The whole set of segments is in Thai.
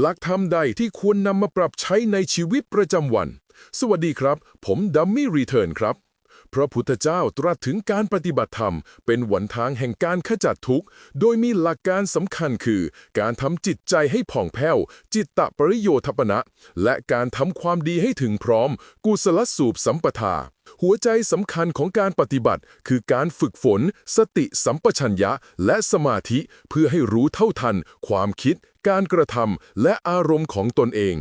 หลักธรรมใดที่ควรนำมาปรับใช้ในชีวิตประจำวัน สวัสดีครับ ผมดัมมี่รีเทิร์นครับ พระพุทธเจ้าตรัสถึงการปฏิบัติธรรม เป็นหนทางแห่งการขจัดทุกข์ โดยมีหลักการสำคัญคือ การทำจิตใจให้ผ่องแผ้ว จิตตะปริโยทปนะ และการทำความดีให้ถึงพร้อม กุศลสูบสัมปทา หัวใจสำคัญของการปฏิบัติ คือการฝึกฝน สติสัมปชัญญะ และสมาธิเพื่อให้รู้เท่าทัน ความคิด การกระทำและอารมณ์ของตนเอง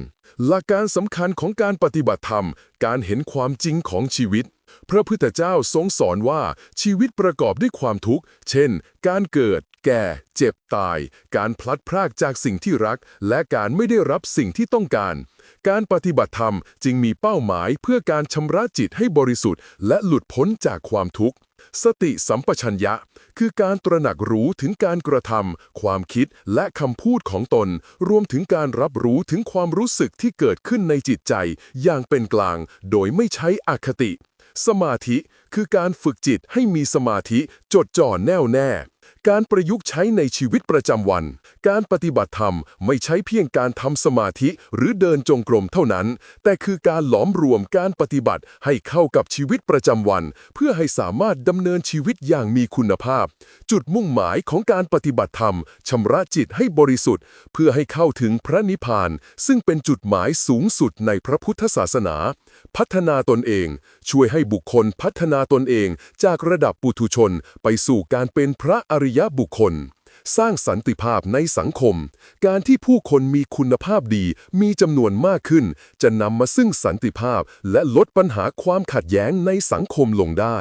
หลักการสำคัญของการปฏิบัติธรรม การเห็นความจริงของชีวิต พระพุทธเจ้าทรงสอนว่าชีวิตประกอบด้วยความทุกข์ เช่น การเกิด แก่ เจ็บตาย การพลัดพรากจากสิ่งที่รัก และการไม่ได้รับสิ่งที่ต้องการ การปฏิบัติธรรมจึงมีเป้าหมายเพื่อการชำระจิตให้บริสุทธิ์ และหลุดพ้นจากความทุกข์ สติสัมปชัญญะ คือการตระหนักรู้ถึงการกระทำความคิดและคำพูดของตน รวมถึงการรับรู้ถึงความรู้สึกที่เกิดขึ้นในจิตใจ อย่างเป็นกลาง โดยไม่ใช้อคติ สมาธิคือการฝึกจิตให้มีสมาธิจดจ่อแน่วแน่ การประยุกต์ใช้ในชีวิตประจำวัน การปฏิบัติธรรมไม่ใช่เพียงการทำสมาธิหรือเดินจงกรมเท่านั้น แต่คือการหลอมรวมการปฏิบัติให้เข้ากับชีวิตประจำวัน เพื่อให้สามารถดำเนินชีวิตอย่างมีคุณภาพ จุดมุ่งหมายของการปฏิบัติธรรมชำระจิตให้บริสุทธิ์ เพื่อให้เข้าถึงพระนิพพาน ซึ่งเป็นจุดหมายสูงสุดในพระพุทธศาสนา พัฒนาตนเอง ช่วยให้บุคคลพัฒนาตนเอง จากระดับปุถุชน ไปสู่การเป็นพระอริยบุคคล สร้างสันติภาพในสังคม การที่ผู้คนมีคุณภาพดี มีจำนวนมากขึ้น จะนำมาซึ่งสันติภาพและลดปัญหาความขัดแย้งในสังคมลงได้